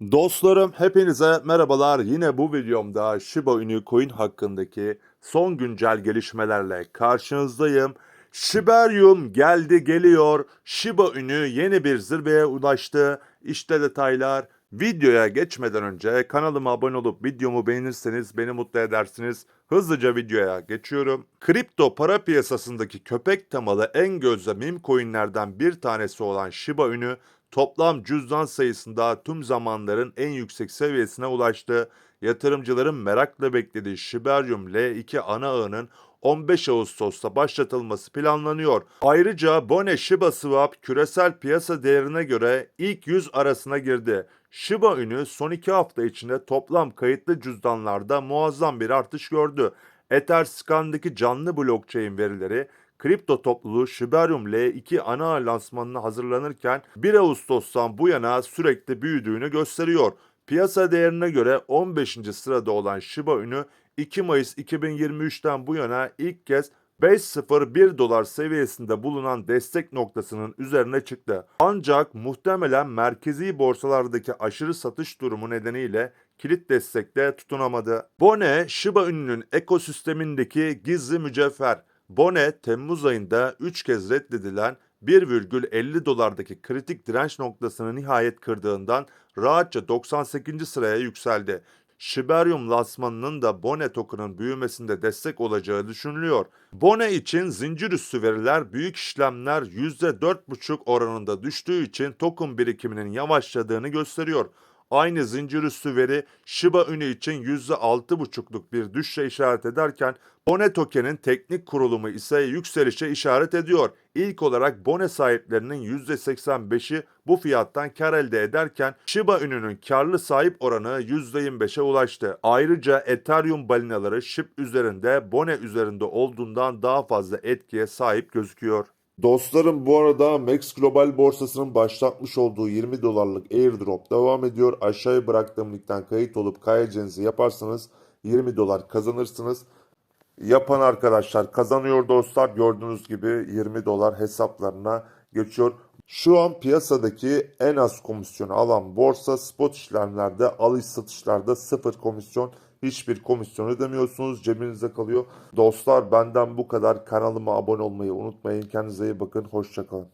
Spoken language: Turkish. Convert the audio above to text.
Dostlarım hepinize merhabalar. Yine bu videomda Shiba Inu coin hakkındaki son güncel gelişmelerle karşınızdayım. Shibarium geldi geliyor. Shiba Inu yeni bir zirveye ulaştı. İşte detaylar. Videoya geçmeden önce kanalıma abone olup videomu beğenirseniz beni mutlu edersiniz. Hızlıca videoya geçiyorum. Kripto para piyasasındaki köpek temalı en gözde meme coinlerden bir tanesi olan Shiba Inu toplam cüzdan sayısında tüm zamanların en yüksek seviyesine ulaştı. Yatırımcıların merakla beklediği Shibarium L2 ana ağının 15 Ağustos'ta başlatılması planlanıyor. Ayrıca Bone Shiba Swap küresel piyasa değerine göre ilk 100 arasına girdi. Shiba Inu son 2 hafta içinde toplam kayıtlı cüzdanlarda muazzam bir artış gördü. Etherscan'daki canlı blockchain verileri kripto topluluğu Shibarium L2 ana lansmanına hazırlanırken 1 Ağustos'tan bu yana sürekli büyüdüğünü gösteriyor. Piyasa değerine göre 15. sırada olan Shiba Inu 2 Mayıs 2023'ten bu yana ilk kez 5.01 dolar seviyesinde bulunan destek noktasının üzerine çıktı. Ancak muhtemelen merkezi borsalardaki aşırı satış durumu nedeniyle kilit destekte tutunamadı. Bone, Shiba Inu'nun ekosistemindeki gizli mücevher. Bone, Temmuz ayında 3 kez reddedilen 1,50 dolardaki kritik direnç noktasını nihayet kırdığından rahatça 98. sıraya yükseldi. Shibarium lansmanının da Bone token'ın büyümesinde destek olacağı düşünülüyor. Bone için zincir üstü veriler büyük işlemler %4,5 oranında düştüğü için token birikiminin yavaşladığını gösteriyor. Aynı zincir üstü veri Shiba Inu için %6,5'luk bir düşüşe işaret ederken Bone token'in teknik kurulumu ise yükselişe işaret ediyor. İlk olarak Bone sahiplerinin %85'i bu fiyattan kar elde ederken Shiba Inu'nun karlı sahip oranı %25'e ulaştı. Ayrıca Ethereum balinaları SHIB üzerinde Bone üzerinde olduğundan daha fazla etkiye sahip gözüküyor. Dostlarım bu arada Max Global borsasının başlatmış olduğu 20 dolarlık airdrop devam ediyor. Aşağıya bıraktığım linkten kayıt olup kaydedeceğinizi yaparsanız 20 dolar kazanırsınız. Yapan arkadaşlar kazanıyor dostlar. Gördüğünüz gibi 20 dolar hesaplarına geçiyor. Şu an piyasadaki en az komisyonu alan borsa spot işlemlerde alış satışlarda sıfır komisyon hiçbir komisyon ödemiyorsunuz cebinizde kalıyor. Dostlar benden bu kadar kanalıma abone olmayı unutmayın kendinize iyi bakın hoşçakalın.